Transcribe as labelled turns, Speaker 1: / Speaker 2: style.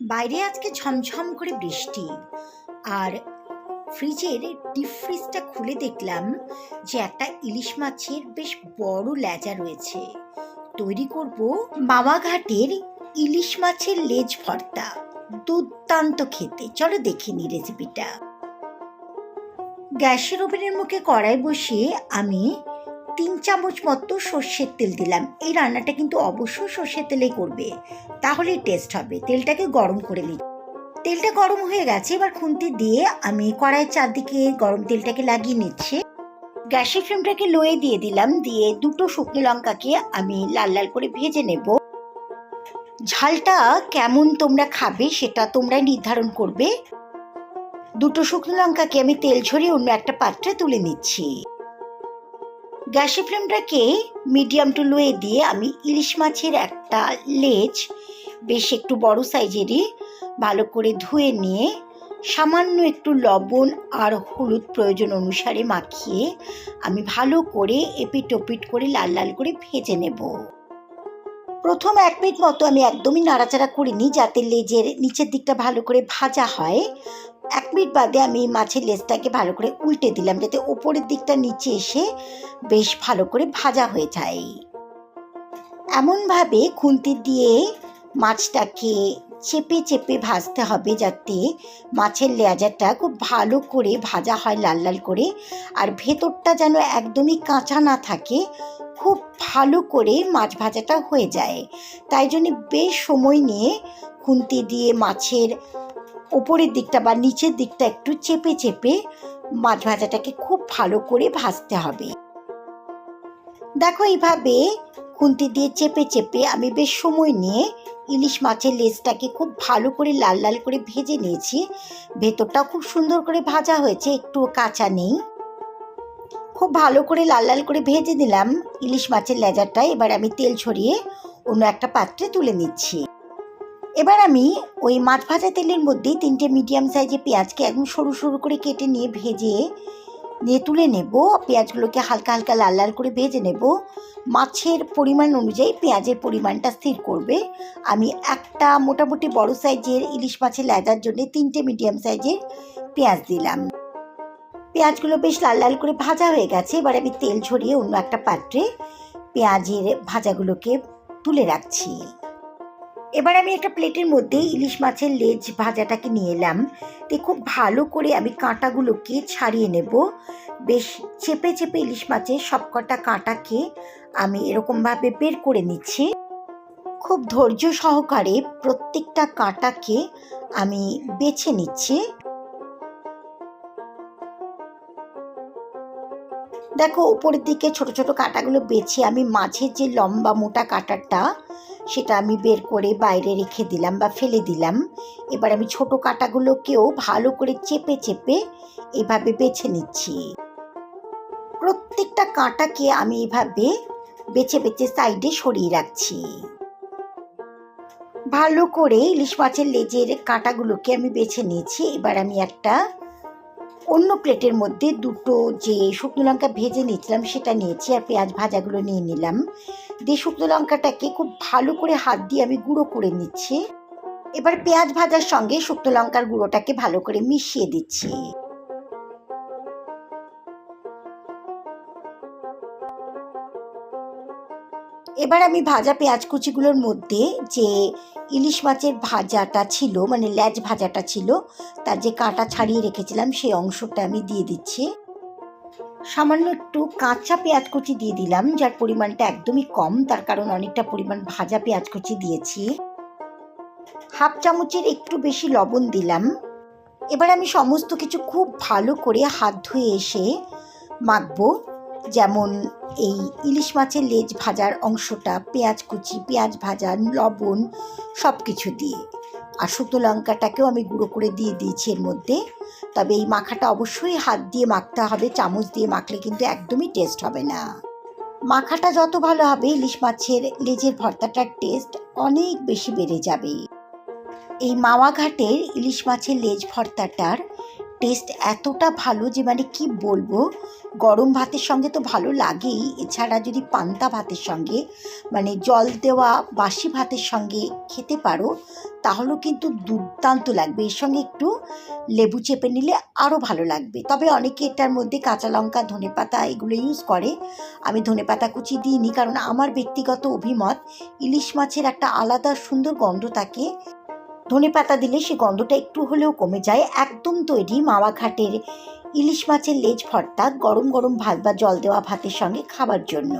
Speaker 1: বাইরে আজকে ঝমঝম করে বৃষ্টি। আর ফ্রিজের ডিপ ফ্রিজটা খুলে দেখলাম যে একটা ইলিশ মাছের বেশ বড় লেজা রয়েছে। তৈরি করব মামাঘাটের ইলিশ মাছের লেজ ভর্তা। দুর্দান্ত খেতে। চলো দেখে নি রেসিপিটা গ্যাসের ওভেনের মুখে কড়াই বসিয়ে আমি তিন চামচ মতো সর্ষের তেল দিলাম। এই রান্নাটা কিন্তু অবশ্যই সর্ষের তেলেই করবে। তাহলেই টেস্ট হবে। তেলটাকে গরম করে নিই। তেলটা গরম হয়ে গেছে, এবার খুন্তি দিয়ে আমি কড়াইয়ের চারদিকে গরম তেলটাকে লাগিয়ে নিচ্ছি। গ্যাসের ফ্লেমটাকে লোয়ে দিয়ে দিলাম। দিয়ে দুটো শুকনো লঙ্কাকে আমি লাল লাল করে ভেজে নেব। ঝালটা কেমন তোমরা খাবে সেটা তোমরা নির্ধারণ করবে। দুটো শুকনো লঙ্কাকে আমি তেল ঝরিয়ে অন্য একটা পাত্রে তুলে নিচ্ছি। গ্যাসের ফ্লেমটাকে মিডিয়াম টু লোয়ে দিয়ে আমি ইলিশ মাছের একটা লেজ, বেশ একটু বড় সাইজেরই, ভালো করে ধুয়ে নিয়ে সামান্য একটু লবণ আর হলুদ প্রয়োজন অনুসারে মাখিয়ে আমি ভালো করে এপিট ওপিট করে লাল লাল করে ভেজে নেব। প্রথম এক মিনিট মতো আমি একদমই নাড়াচাড়া করিনি যাতে লেজের নিচের দিকটা ভালো করে ভাজা হয়। এক মিনিট বাদে আমি মাছের লেজটাকে ভালো করে উল্টে দিলাম যাতে ওপরের দিকটা নিচে এসে বেশ ভালো করে ভাজা হয়ে যায়। এমনভাবে খুন্তি দিয়ে মাছটাকে চেপে চেপে ভাজতে হবে যাতে মাছের লেজাটা খুব ভালো করে ভাজা হয় লাল লাল করে আর ভেতরটা যেন একদমই কাঁচা না থাকে, খুব ভালো করে মাছ ভাজাটা হয়ে যায়। তাই জন্য বেশ সময় নিয়ে খুন্তি দিয়ে মাছের ওপরের দিকটা বা নিচের দিকটা একটু চেপে চেপে মাছ ভাজাটাকে খুব ভালো করে ভাজতে হবে। দেখো এইভাবে খুন্তি দিয়ে চেপে চেপে আমি বেশ সময় নিয়ে ইলিশ মাছের লেজটাকে খুব ভালো করে লাল লাল করে ভেজে নিয়েছি। ভেতরটাও খুব সুন্দর করে ভাজা হয়েছে, একটু কাঁচা নেই। খুব ভালো করে লাল লাল করে ভেজে দিলাম ইলিশ মাছের লেজারটা। এবার আমি তেল ছড়িয়ে অন্য একটা পাত্রে তুলে নিচ্ছি। এবার আমি ওই মাছ ভাজা তেলের মধ্যে তিনটে মিডিয়াম সাইজে পেঁয়াজকে একদম সরু সরু করে কেটে নিয়ে ভেজে নিয়ে তুলে নেব। পেঁয়াজগুলোকে হালকা হালকা লাল লাল করে ভেজে নেব। মাছের পরিমাণ অনুযায়ী পেঁয়াজের পরিমাণটা স্থির করবে। আমি একটা মোটামুটি বড় সাইজের ইলিশ মাছের লেজার জন্য তিনটে মিডিয়াম সাইজের পেঁয়াজ দিলাম। পেঁয়াজগুলো বেশ লাল লাল করে ভাজা হয়ে গেছে। এবার আমি তেল ছড়িয়ে অন্য একটা পাত্রে পেঁয়াজের ভাজাগুলোকে তুলে রাখছি। এবার আমি একটা প্লেটের মধ্যে ইলিশ মাছের লেজ ভাজাটাকে নিয়ে এলাম। তো খুব ভালো করে আমি কাঁটাগুলোকে ছাড়িয়ে নেব। বেশ চেপে চেপে ইলিশ মাছের সবকটা কাঁটাকে আমি এরকমভাবে বের করে নিচ্ছি। খুব ধৈর্য সহকারে প্রত্যেকটা কাঁটাকে আমি বেছে নিচ্ছি। দেখো, উপরের দিকে ছোট ছোট কাঁটাগুলো বেছে আমি মাঝের যে লম্বা মোটা কাঁটাটা সেটা আমি বের করে বাইরে রেখে দিলাম বা ফেলে দিলাম। এবার আমি ছোট কাঁটাগুলোকেও ভালো করে চেপে চেপে এভাবে বেছে নিচ্ছি। প্রত্যেকটা কাঁটাকে আমি এভাবে বেছে বেছে সাইডে সরিয়ে রাখছি। ভালো করে ইলিশ মাছের লেজের কাঁটাগুলোকে আমি বেছে নিয়েছি। এবার আমি একটা অন্য প্লেটের মধ্যে দুটো যে শুকনো লঙ্কা ভেজে নিয়েছিলাম সেটা নিয়েছি আর পেঁয়াজ ভাজাগুলো নিয়ে নিলাম। দিয়ে শুকনো লঙ্কাটাকে খুব ভালো করে হাত দিয়ে আমি গুঁড়ো করে নিচ্ছি। এবার পেঁয়াজ ভাজার সঙ্গে শুকনো লঙ্কার গুঁড়োটাকে ভালো করে মিশিয়ে দিচ্ছি। এবার আমি ভাজা পেঁয়াজ কুচিগুলোর মধ্যে যে ইলিশ মাছের ভাজাটা ছিল মানে ল্যাজ ভাজাটা ছিল, তার যে কাঁটা ছাড়িয়ে রেখেছিলাম সেই অংশটা আমি দিয়ে দিচ্ছি। সামান্য একটু কাঁচা পেঁয়াজ কুচি দিয়ে দিলাম, যার পরিমাণটা একদমই কম, তার কারণ অনেকটা পরিমাণ ভাজা পেঁয়াজ কুচি দিয়েছি। হাফ চামচের একটু বেশি লবণ দিলাম। এবার আমি সমস্ত কিছু খুব ভালো করে হাত ধুয়ে এসে মাখবো। যেমন এই ইলিশ মাছের লেজ ভাজার অংশটা, পেঁয়াজ কুচি, পেঁয়াজ ভাজা, লবণ সব কিছু দিয়ে। আর শুকনো লঙ্কাটাকেও আমি গুঁড়ো করে দিয়ে দিয়েছি এর মধ্যে। তবে এই মাখাটা অবশ্যই হাত দিয়ে মাখতে হবে, চামচ দিয়ে মাখলে কিন্তু একদমই টেস্ট হবে না। মাখাটা যত ভালো হবে, ইলিশ মাছের লেজের ভর্তাটার টেস্ট অনেক বেশি বেড়ে যাবে। এই মাওয়া ঘাটের ইলিশ মাছের লেজ ভর্তাটার টেস্ট এতটা ভালো যে মানে কি বলব? গরম ভাতের সঙ্গে তো ভালো লাগেই। এছাড়া যদি পান্তা ভাতের সঙ্গে মানে জল দেওয়া বাসি ভাতের সঙ্গে খেতে পারো, তাহলেও কিন্তু দুর্দান্ত লাগবে। এর সঙ্গে একটু লেবু চেপে নিলে আরও ভালো লাগবে। তবে অনেকে এটার মধ্যে কাঁচা লঙ্কা ধনেপাতা এগুলো ইউজ করে। আমি ধনেপাতা কুচি দিইনি, কারণ আমার ব্যক্তিগত অভিমত ইলিশ মাছের একটা আলাদা সুন্দর গন্ধ থাকে। ধনেপাতা দিলে সে গন্ধটা একটু হলেও কমে যায়। একদম তৈরি মাওয়া ঘাটের ইলিশ মাছের লেজ ভর্তা, গরম গরম ভাত বা জল দেওয়া ভাতের সঙ্গে খাবার জন্য।